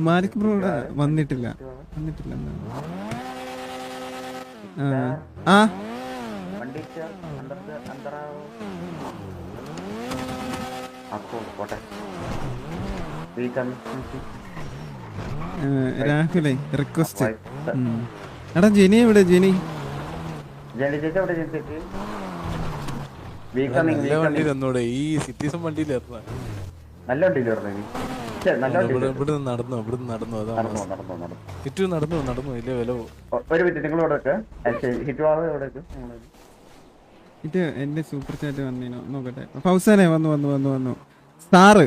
Malik bro ഇവിടെ വന്നിട്ടില്ല. വന്നിട്ടില്ല ആ. രാഹുലേ റിക്വസ്റ്റ് എടാ ജെനി എവിടെ ജെനി? വണ്ടി തന്നോടെ ഈ സിറ്റിസൺ വണ്ടിയിൽ നല്ല വണ്ടിയിൽ ഇവിടെ നടന്നു ഇവിടെ നടന്നു അതാണ് നടന്നോ നടന്നോ ഇല്ല വില ഒരു മിനിറ്റ് നിങ്ങൾ ഇവിടെ ഹിറ്റ് ഇവിടെ ഇത് എന്റെ സൂപ്പർ ചാറ്റ് വന്നീനോ നോക്കട്ടെ. ഫൗസാനെ വന്നു വന്നു വന്നു വന്നു. Sir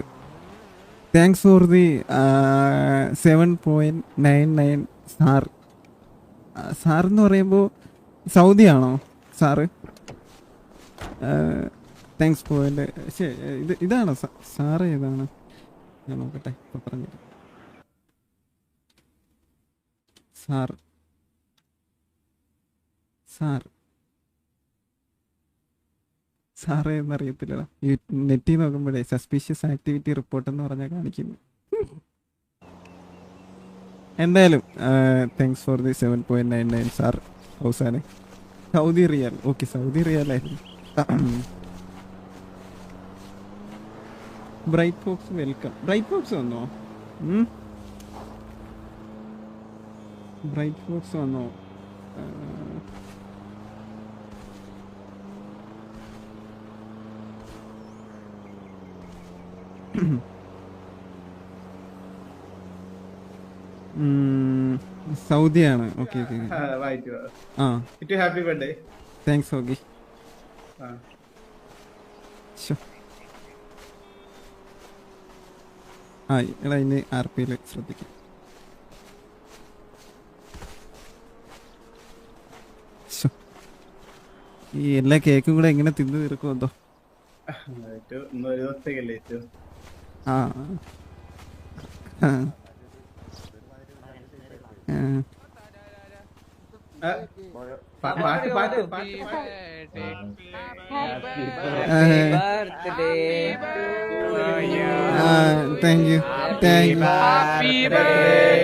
thanks for the seven point nine nine sir sir. എന്ന് പറയുമ്പോൾ സൗദി ആണോ സാറ്? താങ്ക്സ് പോയിന്റ് ഇത് ഇതാണോ സാർ സാറ് ഏതാണ്? ഞാൻ നോക്കട്ടെ പറഞ്ഞു സാർ. സാർ. സാറേ എന്നറിയത്തില്ലടാ. നെറ്റിൽ നോക്കുമ്പോഴേ സസ്പീഷ്യസ് ആക്ടിവിറ്റി റിപ്പോർട്ട് എന്ന് പറഞ്ഞാൽ കാണിക്കുന്നു. എന്തായാലും thanks for the seven point nine nine sir. ഹൗസാനെ Saudi riyal. Okay Saudi riyal ആയിരുന്നു bright fox welcome bright fox വന്നോ? ബ്രൈറ്റ് ഫോക്സ് വന്നോ സൗദിയാണ് ഓക്കെ ഓക്കെ ആ ഹാപ്പി ബർത്ത്ഡേ താങ്ക്സ് ഓക്കെ ആ എടാ ഇനി ആർ പിയിൽ ശ്രദ്ധിക്കാം. ഈ എല്ലാ കേക്കും കൂടെ എങ്ങനെ തിന്നു തീർക്കും എന്തോ? ആ. ആ. ആ. ആ, പാ- പാട്ട് പാട്ട് പാട്ട് ആ thank you thank you Happy birthday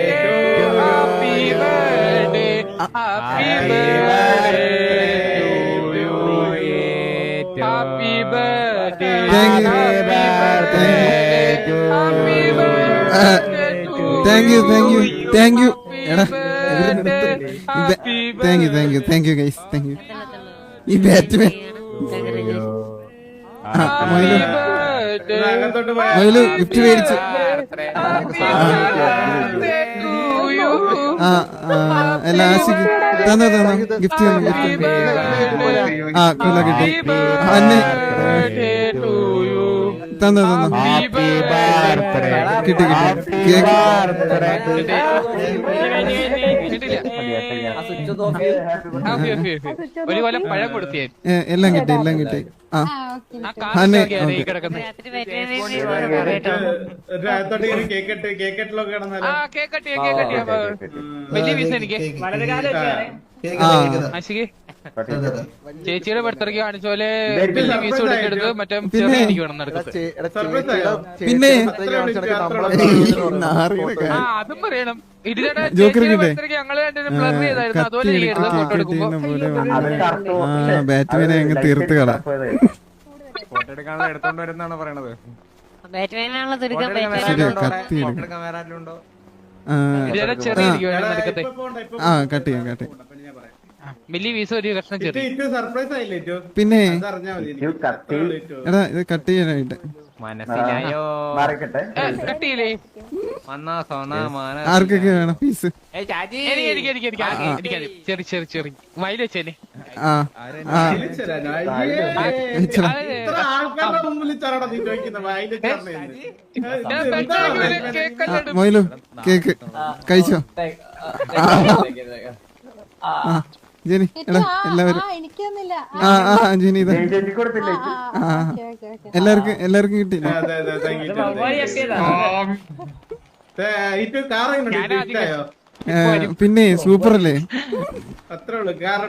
to happy birthday, happy birthday to you. Happy birthday, Thank you. happy birthday, happy birthday to thank you thank you thank you എടാ happy thank you thank you thank you guys thank you ഈ Batman മൊയിലു. Gift മേടിച്ചു. to you. ആ ആ എല്ലാ ആശിക്ക് തന്നോ തന്നോ gift തന്നു ഗിഫ്റ്റ് ആ കൊല്ല കിട്ടി. അന്നെ. കിട്ടി കിട്ടി. ഹാപ്പി ഒരു കൊല്ലം പഴം കൊടുത്തേ എല്ലാം കിട്ടി എല്ലാം കിട്ടി. ആ. കേക്കട്ട് കേക്കട്ടിലൊക്കെ കിടന്നാലോ കേക്ക് കട്ടിയ കേക്ക് കട്ടിയ വലിയ പീസ് എനിക്ക്. ആ. ചേച്ചിയുടെ ബർത്ത്ഡേക്ക് കാണിച്ച പോലെ പീസ് മറ്റേ? എനിക്ക് വേണം പിന്നെ. അതും പറയണം. ബാറ്റ്മാനെ അങ്ങ് തീർത്ത് കള. ഫോട്ടോ എടുക്കാനുള്ള എടുത്തോണ്ട് വരുന്നാണ് പറയണത്? കത്തി ആ കട്ട് ചെയ്യാം കട്ട് ചെയ്യാം. പിന്നെ. എടാ ഇത് കട്ട് ചെയ്യാനായിട്ട് ആർക്കൊക്കെ വേണം പീസ് മൊയിലു കേക്ക് കഴിച്ചോ ആ ജെനി എടാ എല്ലാവരും. എനിക്കൊന്നുമില്ല ആ ആ ജെനി ഇതാ. ആ എല്ലാവർക്കും എല്ലാവർക്കും ഇഷ്ടായോ പിന്നെ സൂപ്പർ അല്ലേ അത്രേ ഉള്ളൂ. കാർ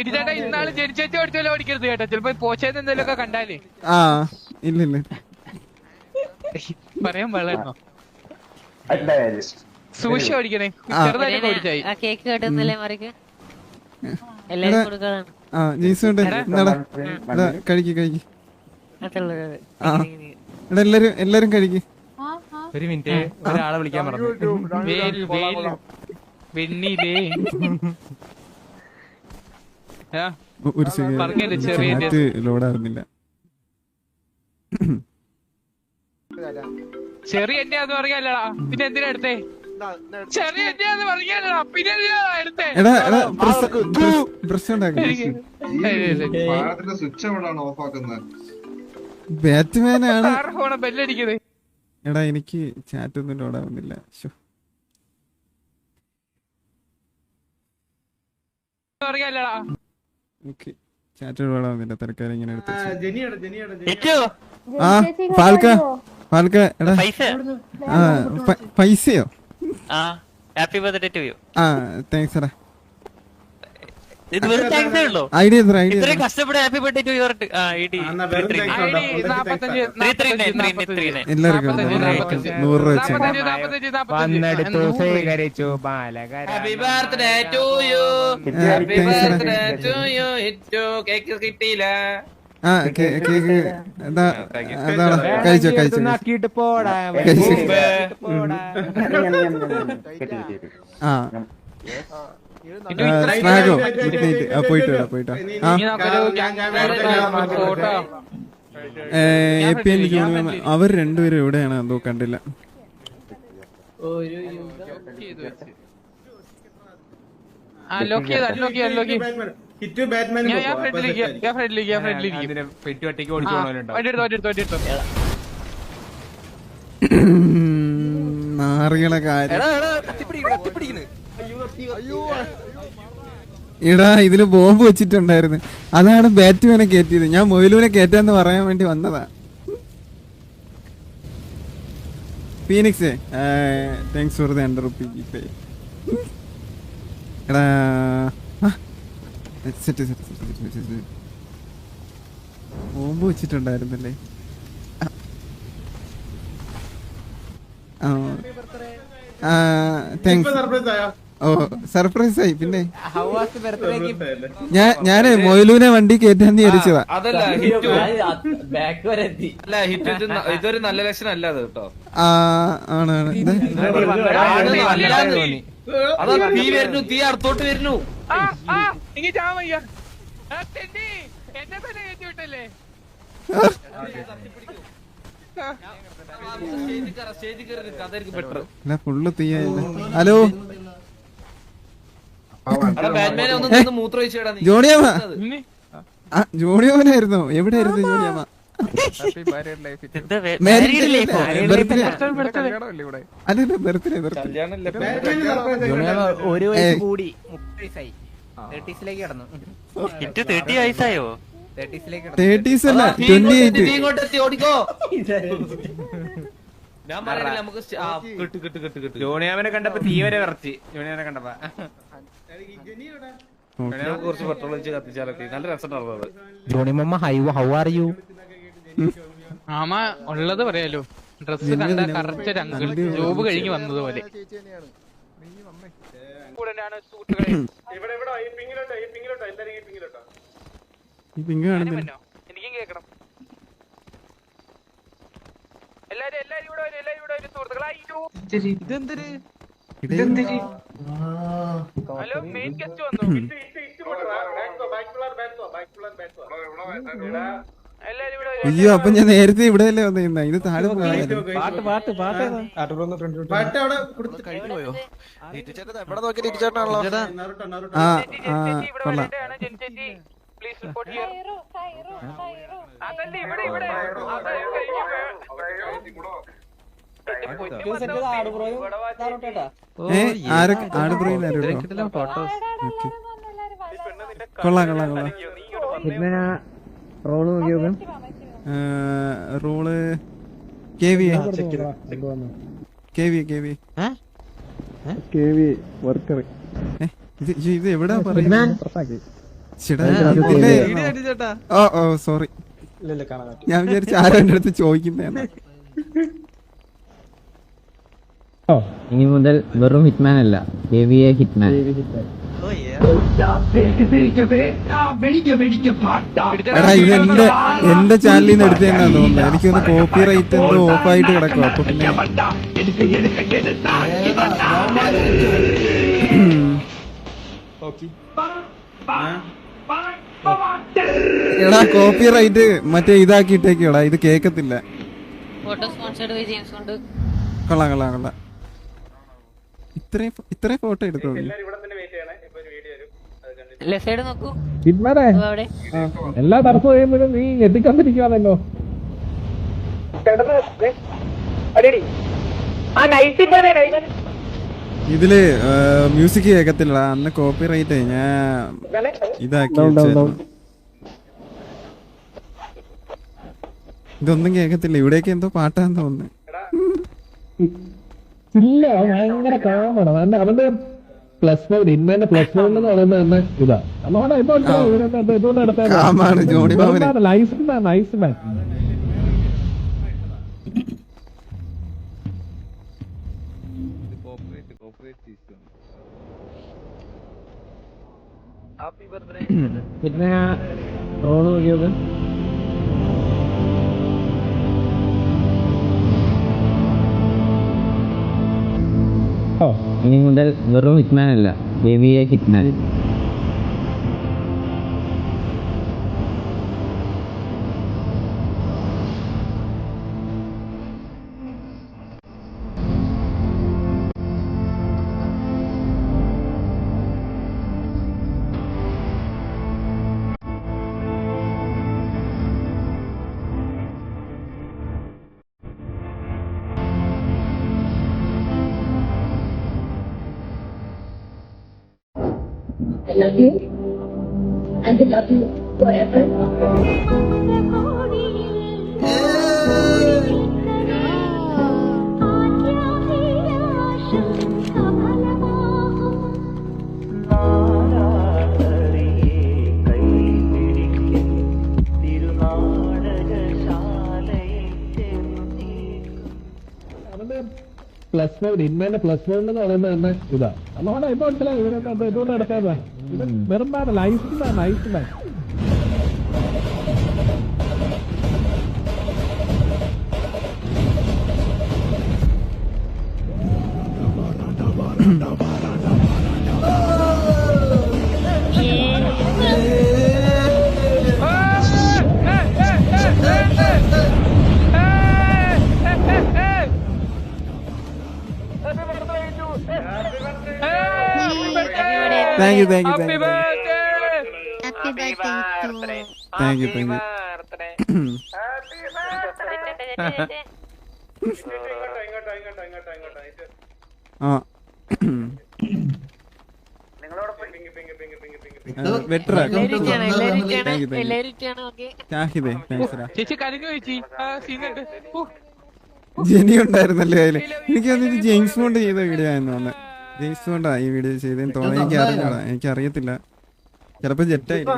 ഇടിച്ചേട്ടാ ഇന്നാൾ ജനിച്ചേച്ചി ഓടിക്കരുത് കേട്ടോ ചിലപ്പോ പോച്ചേന്ന് കണ്ടാലേ. ആ ഇല്ല ഇല്ല പറയാൻ സൂക്ഷിച്ച് ഓടിക്കണേ. ചെറുതായിട്ട് ഓടിച്ചായി. ആ കേക്ക് കേട്ടുന്നില്ലേ മറിക്ക്? എല്ലാരും കൊടുക്കണം ആ ജീസുണ്ട് എന്താടാ എടാ. കഴിക്ക് കഴിക്ക്. അതുള്ളത് എടാ എല്ലാരും എല്ലാരും കഴിക്ക്. ഒരു മിനിറ്റ്. ഒരാളെ വിളിക്കാൻ പറഞ്ഞു. ഒരു ചെറിയ സെക്കൻഡ് ചെറിയ എന്റെയാന്ന് പറയാലടാ പിന്നെ എന്തിനാ എടുത്തേ? എടാ എടാ പ്രശ്നം. സ്വിച്ച് എവിടാണ് ഓഫ് ആക്കുന്നത് ബാറ്റ്മാൻ ആണ് ബെല്ലടിക്കുന്നത് എടാ എനിക്ക് ചാറ്റ് ഒന്നും പറയാലടാ ഓക്കെ ചാറ്റ് തൽക്കാലം ഇങ്ങനെ എടുത്ത് വെച്ചു. ജെനിയുടെ ജെനിയുടെ ആ ഫാൽക്ക ഫാൽക്ക എടാ. ആ പൈസയോ? ആ ഹാപ്പി ബർത്ത്ഡേ ടു യു ആ താങ്ക്സ് എടാ ഇത് വെറും താങ്ക്സ് ഉള്ളൂ. ഐഡിയ എത്ര ഐഡിയ ഇത്രയും കഷ്ടപ്പെട്ട് ഹാപ്പി ബർത്ത്ഡേ ടു യു ആ ഇടി ആ, എന്നാ വെറും ഐഡി എല്ലാവർക്കും. നൂറ് രൂപ വെച്ച്. വന്നെടുത്തു സ്വീകരിച്ചു happy birthday to you happy birthday to you ഹിറ്റു cake കിട്ടിയില്ല. കഴിച്ചോ ആ. സ്നാഗോ ഗുഡ് നൈറ്റ് പോയിട്ട് വരാം പോയിട്ട്. ആ. എ പി എൻ അവർ രണ്ടുപേരും എവിടെയാണ്? എന്തോ കണ്ടില്ല. ചെയ്ത് നാറികളെ കാര്യം. എടാ ഇതിൽ ബോംബ് വെച്ചിട്ടുണ്ടായിരുന്നു. അതാണ് ബാറ്റ്മാനെ കയറ്റിയത്. ഞാൻ മൊയിലൂനെ കയറ്റാന്ന് പറയാൻ വേണ്ടി വന്നതാ. Phoenix. Thanks for the hundred rupees pay എടാ സെറ്റ് സെറ്റ് ബോംബ് വെച്ചിട്ടുണ്ടായിരുന്നല്ലേ? ആ. താങ്ക്സ് സർപ്രൈസ് ആയോ ഓ സർപ്രൈസ് ആയി പിന്നെ. ഞാൻ ഞാനേ മൊയിലൂനെ വണ്ടി കയറ്റാന്ന് വിചാരിച്ചതാ. അതല്ല ഹിറ്റ് അല്ല ഹിറ്റ് ഇത് ന- ഇതൊരു നല്ല ലക്ഷണം അല്ല അത് കേട്ടോ. ആ ആണ് ആണ്. ഇത് അതാ തീ വരുന്നു തീ അടുത്തോട്ട് വരുന്നു. ചാൻ വയ്യ. എന്നെ തന്നെ കയറ്റി വിട്ടല്ലേ? ഫുള്ള് തീയായില്ല ഹലോ? ജോണിയമ്മ. ജോണിയമ്മനായിരുന്നോ. എവിടെയായിരുന്നു ജോണിയമ്മ? ഒരു ഏയ്. വയസ്സ് കൂടി മുപ്പത് വയസ്സായി. തേർട്ടീസിലേക്ക് കടന്നു. Hit thirty വയസ്സായോ? തേർട്ടീസിലേക്ക് കടന്നു. തേർട്ടീസ് അല്ല തീ ട്വന്റി ഇങ്ങോട്ട് എത്തി, തീ എയ്റ്റ് ഇങ്ങോട്ട് എത്തി ഓടിക്കോ. ഞാൻ പറയില്ല നമുക്ക് സ്റ്റ- ആ, കിട്ട് കിട്ട് കിട്ട് കിട്ട്. ജോണിയാമനെ കണ്ടപ്പോ തീ വരെ വിറച്ച്. ജോണിയാമനെ കണ്ടപ്പോ. കുറച്ച് പെട്രോൾ വെച്ച് കത്തിച്ചാലൊക്കെ നല്ല രസം ഹൗ ആർ യു ആമ ഉള്ളത് പറയാലോ. ഡ്രസ് കണ്ട കറക്റ്റ് ഒരു അങ്കിൾ ജോബ് കഴിഞ്ഞ് വന്നതുപോലെ. എനിക്കും കേക്കണം എല്ലാരും എല്ലാരും ഇവിടെ വരും എല്ലാരും ഇവിടെ വരും. സുഹൃത്തുക്കളെ അയ്യോ. ഹലോ മെയിൻ ഗസ്റ്റ് വന്നു? അയ്യോ അപ്പൊ ഞാൻ നേരത്തെ ഇവിടെ അല്ലേ വന്നിരുന്ന? ഇത് താഴെ പാട്ട് പാട്ട് പാട്ട്. പാട്ട് അവിടെ കൊടുത്ത് നറുട്ടോ നറുട്ടോ. ആ കൊള്ളാം. പൊന്നു ആരൊക്കെ? കൊള്ളാം കൊള്ളാം കൊള്ളാം. റോൾ നോക്കി നോക്കാം roll K V. K V K V. K V worker ഇത് ഇത് എവിടാ പറയുന്നത്? ഓ ഓ സോറി ഞാൻ വിചാരിച്ച ആരോ എന്റെ അടുത്ത് ചോദിക്കുന്നതാണ് ഇനി മുതൽ വെറും ഹിറ്റ്മാൻ അല്ല കെ വി എ ഹിറ്റ്മാൻ. എടാ ഇത് എന്റെ എന്റെ ചാനലിൽ നിന്ന് എടുത്തു തന്നെ തോന്നുന്നത് എനിക്കൊന്ന് കോപ്പി റൈറ്റ് എന്തോ ഓഫ് ആയിട്ട് കിടക്കും അപ്പൊ പിന്നെ എടാ കോപ്പി റൈറ്റ് മറ്റേ ഇതാക്കിയിട്ടേക്കോടാ ഇത് കേക്കത്തില്ല. കൊള്ളാം കൊള്ളാം കൊള്ളാം. ഇത്രയും ഇത്രയും ഫോട്ടോ എടുത്തോ ഹിറ്റ്മാനെ എല്ലാ തടസ്സം കഴിയുമ്പോഴും നീ എത്തിക്കൊണ്ടിരിക്കുവാണല്ലോ. ഇതിൽ മ്യൂസിക് കേക്കത്തില്ല അന്ന് കോപ്പി റൈറ്റ് ഞാൻ ഇതാക്കി. ഇതൊന്നും കേക്കത്തില്ല. ഇവിടേക്ക് എന്തോ പാട്ടാന്ന് തോന്നുന്നു. ഇല്ല ഭയങ്കര കാമാണ് അവന്റെ പ്ലസ് വൺ ഇന്നന്റെ പ്ലസ് വൺ എന്ന് പറയുന്നത് തന്നെ ഇതാ. അതുകൊണ്ട് ഇപ്പൊ ഇതുകൊണ്ട് നടത്താൻ കാമാണ് ജോണി മാമന് നൈസ് മാൻ നൈസ് മാൻ പിന്നെ റോഡ് നോക്കിയത്. ഇനി മുതൽ വെറും ഹിറ്റ്മാൻ അല്ല ബേബിയെ hitman love you. And they love you forever. Plus one ഇന്മേന്റെ plus one എന്ന് പറയുന്നത് തന്നെ ഇതാ. അതുകൊണ്ട് ഇപ്പൊ മനസ്സിലായി ഇവരൊക്കെ എന്തുകൊണ്ട് നടക്കാതാ. വെറും life life man thank you thank you thank you happy birthday thank you thank you ആ ജെനി ഉണ്ടായിരുന്നല്ലേ അതിൽ. എനിക്ക് തോന്നുന്നു ജെയിംസ് ബോണ്ട് ചെയ്ത വീഡിയോ ആയിരുന്നു അന്ന് ജെയിംസ് ഈ വീഡിയോ ചെയ്തതെന്ന് തോന്നി എനിക്ക് അറിഞ്ഞൂടാ എനിക്ക് അറിയത്തില്ല ചിലപ്പോ ജെറ്റായിരിക്കും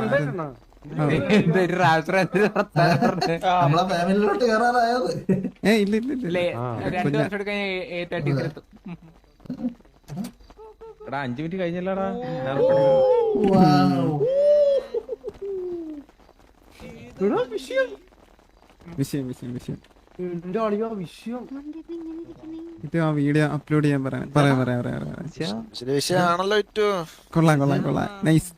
ഏ ഇല്ല ഇല്ല എടാ അഞ്ചു മിനിറ്റ് കഴിഞ്ഞല്ലടാ. വിഷയം. വിഷയം വിഷയം ഇത് ആ വീഡിയോ അപ്ലോഡ് ചെയ്യാൻ പറയാം പറയാം പറയാം പറയാം പറയാം കൊള്ളാം കൊള്ളാം കൊള്ളാം. നൈസ്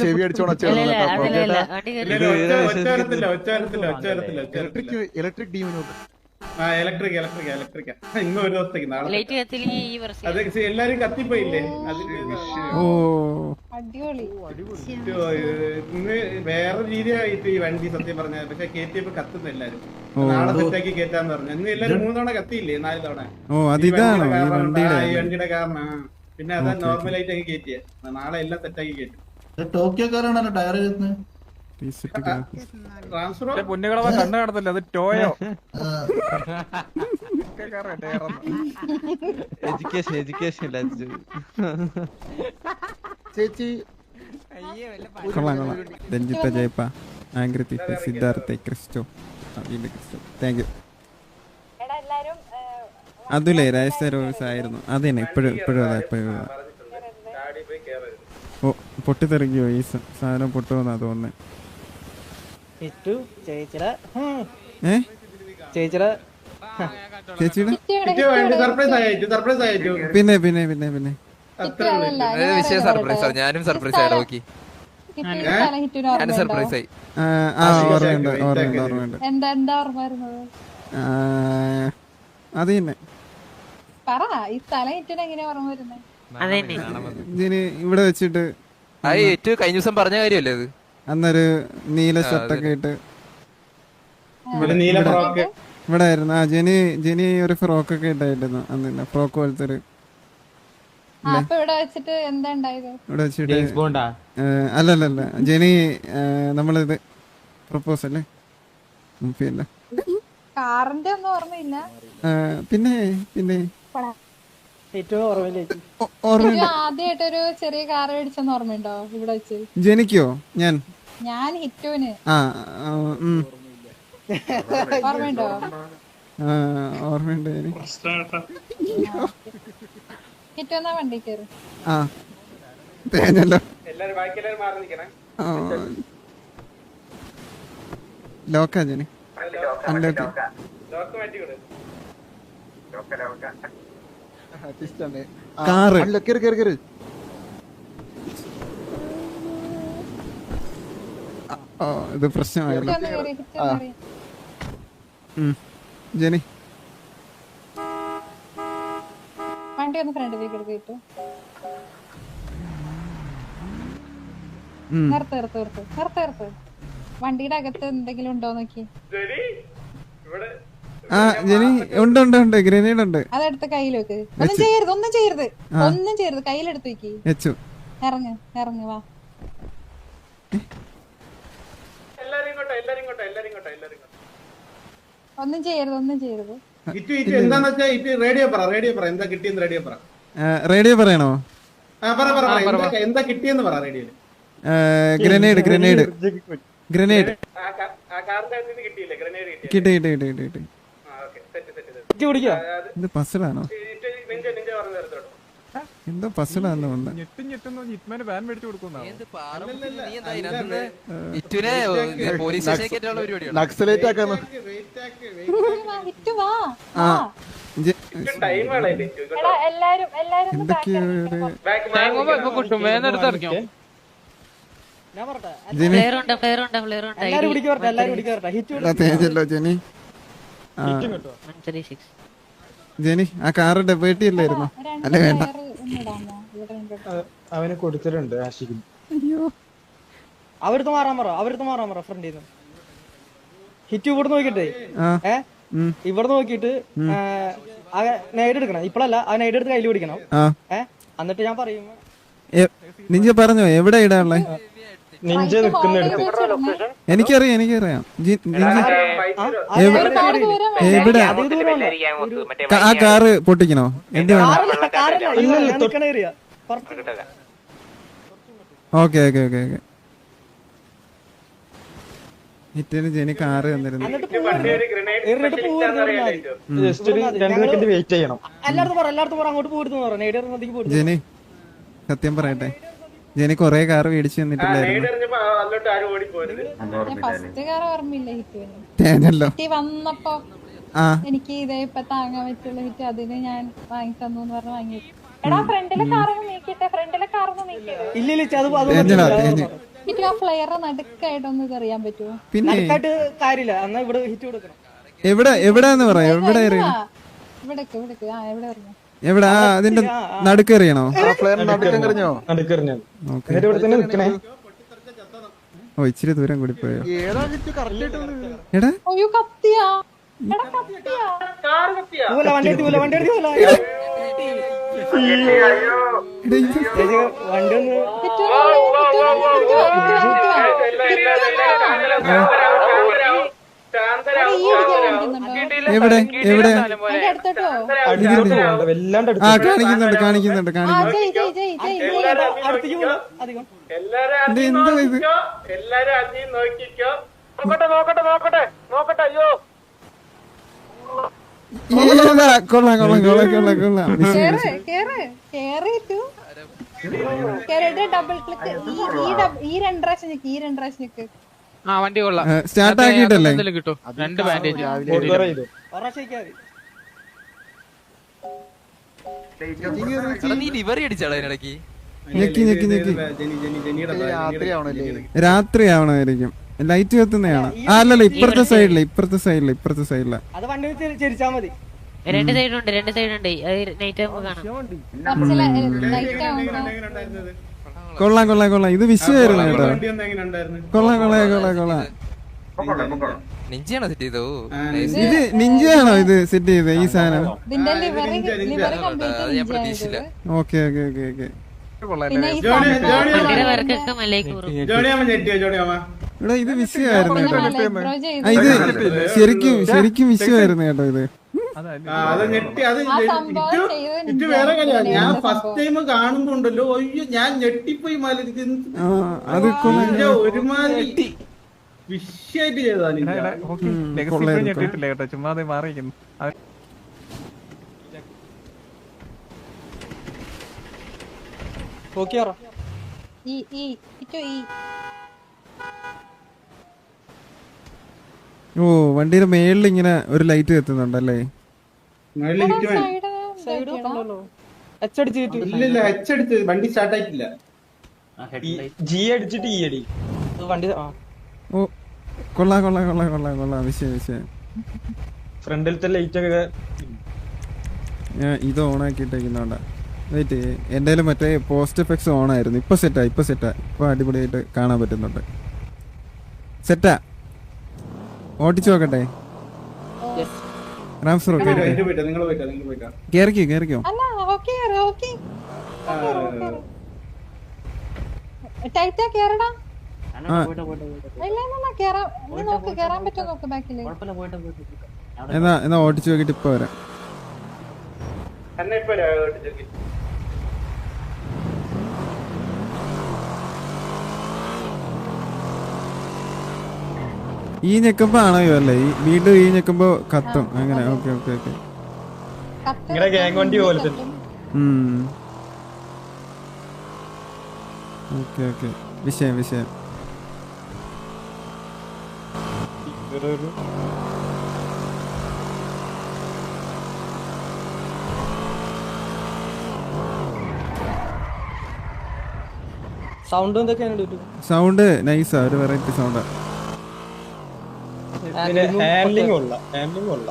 ചെവി അടിച്ചോണ വരത്തില്ല ഇലക്ട്രിക് ടീമിനോട്ട് ആ ഇലക്ട്രിക് ഇലക്ട്രിക് ഇലക്ട്രിക് ഇന്ന് ഒരു ദിവസത്തേക്ക് നാളെ ലൈറ്റ് ഈ വർഷം. അത് see, എല്ലാരും കത്തിപ്പോയില്ലേ? അതിന് ഓ. ഇത് ഇന്ന് വേറെ രീതിയായിട്ട് ഈ വണ്ടി സത്യം പറഞ്ഞ പക്ഷെ കേറ്റിയപ്പോ കത്തുന്നു എല്ലാരും. നാളെ സെറ്റാക്കി കേറ്റാന്ന് പറഞ്ഞു. ഇന്ന് എല്ലാരും മൂന്ന് തവണ കത്തിയില്ലേ? നാല് തവണ. ഓ ഈ അതിതാണോ ഈ കാരണം വണ്ടിയുടെ ആ, ഈ വണ്ടിയുടെ കാരണം ആ. പിന്നെ അതാ നോർമലായിട്ട് അങ്ങ് കേറ്റിയ. നാളെ എല്ലാം സെറ്റാക്കി കേട്ടു ടോക്കിയോക്കാരാണല്ലോ ടയർ ട്രാൻസ്ഫർ പൊന്നുകളവ കണ്ണു കാണത്തില്ല അത് ടോയോ. എഡ്യൂക്കേഷൻ എഡ്യൂക്കേഷൻ ചേച്ചി കൊള്ളാം കൊള്ളാം. Ranjitha Jayappa angry Siddhartha Christo. Christo. Thank you എടാ എല്ലാരും അതുലേ രാജസ്ഥാൻ റോയൽസ് ആയിരുന്നു. അത് തന്നെ ഇപ്പോഴും ഇപ്പോഴും അതാ ഇപ്പോഴും ഓ പൊട്ടിത്തെറിക്കോ ഈ സാധനം പൊട്ടുമെന്നാ തോന്നുന്നത് ചേച്ചിയുടെ ചേച്ചിയുടെ ചേച്ചിയുടെ ആയിട്ടു ആയിട്ടു പിന്നെ പിന്നെ പിന്നെ പിന്നെ. വിഷയം സർപ്രൈസ് ആണ്? ഞാനും സർപ്രൈസ് ആയി നോക്കി ഞാനും സർപ്രൈസ് ആയി. ആ, ആ ഓർമ്മയുണ്ട് ഓർമ്മയുണ്ട് ഓർമ്മയുണ്ട്. എന്താ എന്താ ഓർമ്മ വരുന്നത്? ആ, അത് തന്നെ. പറ ഈ സ്ഥലം ഹിറ്റിന് എങ്ങനെയാ ഓർമ്മ വരുന്നത്? അതെന്നെ ഇതിന് ഇവിടെ വെച്ചിട്ട് കഴിഞ്ഞ ദിവസം പറഞ്ഞ കാര്യല്ലേ അത്? അന്നൊരു നീല ഷർട്ടൊക്കെ ഇട്ട് ഇവിടെ നീല ഫ്രോക്ക് ഇവിടെ ആയിരുന്നു. ആ ജെനി ജെനി ഒരു ഫ്രോക്ക് ഒക്കെ ഇട്ടായിരുന്നു അന്ന് തന്നെ ഫ്രോക്ക് പോലത്തെ ഒരു ഇവിടെ വെച്ചിട്ട് അല്ലല്ലല്ല. ജെനി നമ്മളിത് പ്രപ്പോസ് അല്ലേ? പിന്നെ. പിന്നെ ആദ്യമായിട്ടൊരു ചെറിയ കാർ മേടിച്ചെന്ന് ഓർമ്മയുണ്ടോ ഇവിടെ വെച്ച്? ജെനിക്കോ? ഞാൻ. ഞാൻ ഹിറ്റുവിന്. ഓർമ്മയുണ്ടോ? ആ, ഓർമ്മയുണ്ട് ജെനി ഹിറ്റു എന്നാ വണ്ടി കയറി. ആ. തേഞ്ഞല്ലോ. എല്ലാരും ബാക്കി എല്ലാരും മാറി നിൽക്കണേ. ലോക്കാ ജെനി. Unlock lock. മാറ്റി വിട്. കാറ് ഓ ഇത് പ്രശ്നമായിരുന്നു. ജനി ഉം. ജെനി. വണ്ടി ഒന്ന് ഫ്രണ്ടിലേക്ക് എടുത്ത് കിട്ടു. ഉം. നിർത്ത് നിർത്ത് നിർത്ത്. നിർത്ത് നിർത്ത്. വണ്ടിയുടെ അകത്ത് എന്തെങ്കിലും ഉണ്ടോ നോക്കി. ഇവിടെ ആ ജെനി ഉണ്ട് ഉണ്ട് ഉണ്ട്. ഗ്രനേഡ് ഉണ്ട്. അതെടുത്ത് കയ്യിൽ വെക്ക്. ഒന്നും ചെയ്യരുത് ഒന്നും ചെയ്യരുത്. ഒന്നും ചെയ്യരുത്. കയ്യിലെടുത്ത് വെക്ക്. വെച്ചു. ഇറങ്ങ് ഇറങ്ങ് വാ. ഒന്നും ചെയ്യരുത് ഒന്നും ചെയ്യരുത്. ഇറ്റ് ഇറ്റ് എന്താന്ന് വെച്ചാ ഇറ്റ് റേഡിയോ പറ റേഡിയോ പറ. എന്താ കിട്ടിയെന്ന് റേഡിയോ പറ. റേഡിയോ പറയണോ? ആ പറ പറ പറ. എന്താ- കിട്ടിയെന്ന് പറ റേഡിയോയിൽ ഗ്രനേഡ് ഗ്രനേഡ് ഗ്രനേഡ് കിട്ടി കിട്ടി കിട്ടി കിട്ടി കിട്ടി കിട്ടി ആ ഓക്കെ ഹിറ്റ് കുടിക്കോ ഇത് പസിലാണോ എന്തോ പസിലാന്ന് നക്സലേറ്റ് ആക്കാന്ന് ആ ഒന്ന് എന്തൊക്കെയോ. ഒരു പറട്ടെ ജെനി. ജെനി ആ കാറ് ഡെബേറ്റ് ഇല്ലായിരുന്നു രണ്ട് അല്ല വേണ്ട. അവന് കൊടുത്തിട്ടുണ്ട് ആശിക്കും അയ്യോ. അവരടുത്ത് മാറാൻ പറ അവരടുത്ത് മാറാൻ പറ ഫ്രണ്ട് നിന്ന് ഹിറ്റ് ഇവിടെ നോക്കിട്ടെ ആ. ഏ. ഇവിടെ നോക്കിയിട്ട് നൈഡ് എടുക്കണം. ഇപ്പഴല്ല ആ നൈഡ് എടുത്ത് കയ്യിൽ പിടിക്കണം. ഏ? എന്നിട്ട് ഞാൻ പറയും. നിഞ്ച പറഞ്ഞോ എവിടെ ഇടാനുള്ളേ? നിഞ്ച നിൽക്കുന്നിടത്ത് എനിക്കറിയാം എനിക്കറിയാം. എവിടെ- ആ കാറ് പൊട്ടിക്കണോ? എന്റെ ഓക്കെ ഓക്കെ ഓക്കെ ഓക്കെ. ഹിറ്റിന് ജെനി കാറ് തന്നിരുന്നു ജെനി സത്യം പറയട്ടെ. ജെനി കൊറേ കാർ മേടിച്ചു തന്നിട്ടില്ലായിരുന്നു വന്നപ്പോ എനിക്ക് ഇതേ ഇപ്പൊ താങ്ങാൻ പറ്റുള്ള ഹിറ്റ്. അതിന് ഞാൻ വാങ്ങി തന്നു എന്ന് പറഞ്ഞ് വാങ്ങി. എടാ ഫ്രണ്ടിലെ കാറൊന്ന് നീക്കിട്ടെ ഫ്രണ്ടിലെ കാറൊന്ന് നീക്കിട്ടെ ഇല്ല ഇല്ല അത് അത് തേഞ്ഞടാ പറ്റില്ല. തേഞ്ഞ് ഹിറ്റ് ആ ഫ്ലെയർ നടുക്കായിട്ടൊന്ന് ഇത് പറ്റുമോ പിന്നെ കാര്യമില്ല. എന്നാ ഇവിടെ ഹിറ്റ് കൊടുക്കണം. എവിടെ എന്ന് പറയാം എവിടെ ഇവിടേക്ക് ഇവിടേക്ക്. ആ എവിടെ അറിയാം എവിടെ ആ അതിന്റെ നടുക്ക് എറിയണോ ഫ്ലെയർ നടുക്കം കറിഞ്ഞോ ഓക്കെ ഇവിടെ തന്നെ നിൽക്കണേ ഓ ഇച്ചിരി ദൂരം കൂടി പോയോ എടാ വണ്ടി എവിടെ? എവിടെ? ആ കാണിക്കുന്നുണ്ട് കാണിക്കുന്നുണ്ട് കാണിക്കുന്നുണ്ട്. എന്താ ഇത്? കൊള്ളാം കൊള്ളാം കൊള്ളാം കൊള്ളാം കൊള്ളാം. ഡബിൾ ക്ലിക്ക് ഈ രണ്ട് പ്രാവശ്യം ഞെക്ക് ഈ രണ്ട് പ്രാവശ്യം ഞെക്ക്. ആ വണ്ടി കൊള്ളാം. സ്റ്റാർട്ട് ആക്കിയിട്ടല്ലേ? കിട്ടും. രണ്ട് ബാൻഡേജ് നീ ലിവറി അടിച്ചാടാ അതിനിടയ്ക്ക്. ഞെക്കി ഞെക്കി ഞെക്കി. ജെനി ജെനി രാത്രി ആവണമായിരിക്കും. ലൈറ്റ് കത്തുന്നതാണ്. ആ അല്ലല്ല ഇപ്പുറത്തെ സൈഡിൽ ഇപ്പുറത്തെ സൈഡിൽ ഇപ്പുറത്തെ സൈഡിൽ അത് വണ്ടി വെച്ച് മതി. രണ്ട് സൈഡുണ്ട് രണ്ട് സൈഡുണ്ട് നൈറ്റ് ആകുമ്പോ കാണാം. കൊള്ളാം കൊള്ളാം കൊള്ളാം. ഇത് വിഷയമായിരുന്നു കേട്ടോ. കൊള്ളാം. കൊള്ളാം കൊള്ളാം കൊള്ളാം നെഞ്ചിയാണോ സെറ്റ് ചെയ്തോ ഇത് നിഞ്ചയാണോ ഇത് സെറ്റ് ചെയ്തത് ഈ സാധനം? ഞാൻ ഓക്കെ ഓക്കെ ഓക്കെ ഓക്കെ. ഇത് വിഷയമായിരുന്നു കേട്ടോ. ഇത് ശരിക്കും ശരിക്കും വിഷയമായിരുന്നു കേട്ടോ ഇത്. അത് ഞെട്ടി അത് ഇത് വേറെ കാര്യമാണ് ഞാൻ ഫസ്റ്റ് ടൈം കാണുമ്പോ ഉണ്ടല്ലോ അയ്യോ ഞാൻ ഞെട്ടിപ്പോയി മാലിരിക്കുന്നു ഒരുമാതിരി വിഷയായിട്ട് കേട്ടോ. മാറിയിരിക്കുന്നു. ഈ ഈ ഇറ്റു ഈ. ഓ വണ്ടിയുടെ മേളിൽ ഇങ്ങനെ ഒരു ലൈറ്റ് കത്തുന്നുണ്ടല്ലേ? വണ്ടി സ്റ്റാർട്ട് ആയിട്ടില്ല. ജി അടിച്ചിട്ട് ഈ അടി. വണ്ടി ആ. ഓ കൊള്ളാം കൊള്ളാം കൊള്ളാം കൊള്ളാം കൊള്ളാം. വിഷയം വിഷയം. ഫ്രണ്ടിലത്തെ ലൈറ്റ് ഒക്കെ ഞാൻ ഇത് ഓൺ ആക്കിയിട്ടേക്കുന്നോണ്ടാ. വെയിറ്റ് എന്തേലും മറ്റേ പോസ്റ്റ് എഫക്ട്സ് ഓൺ ആയിരുന്നു. ഇപ്പൊ സെറ്റാ ഇപ്പൊ സെറ്റാ ഇപ്പൊ അടിപൊളിയായിട്ട് കാണാൻ പറ്റുന്നുണ്ട്. സെറ്റാ ഓടിച്ചു നോക്കട്ടെ. നിങ്ങൾ കേറിക്കോ കേറിക്കോ. അല്ല ഓക്കെ ഓക്കെ ടൈറ്റാ കേറടാ. എന്നാ എന്നാ ഓടിച്ചു നോക്കിട്ട് ഇപ്പൊ വരാം എന്നെ ഇപ്പൊ ഒരു ഓടിച്ചോക്കി. ഈ ഞെക്കുമ്പോ ആണോ അല്ലേ? ഈ വീണ്ടും ഈ ഞെക്കുമ്പോ കത്തും. അങ്ങനെ okay okay okay. Okay okay. വിഷയം വിഷയം. സൗണ്ട് സൗണ്ട് നൈസാ ഒരു വെറൈറ്റി സൗണ്ടാ ഹാൻഡ്ലിംഗ് ഉള്ള ഹാൻഡ്ലിംഗ് ഉള്ള.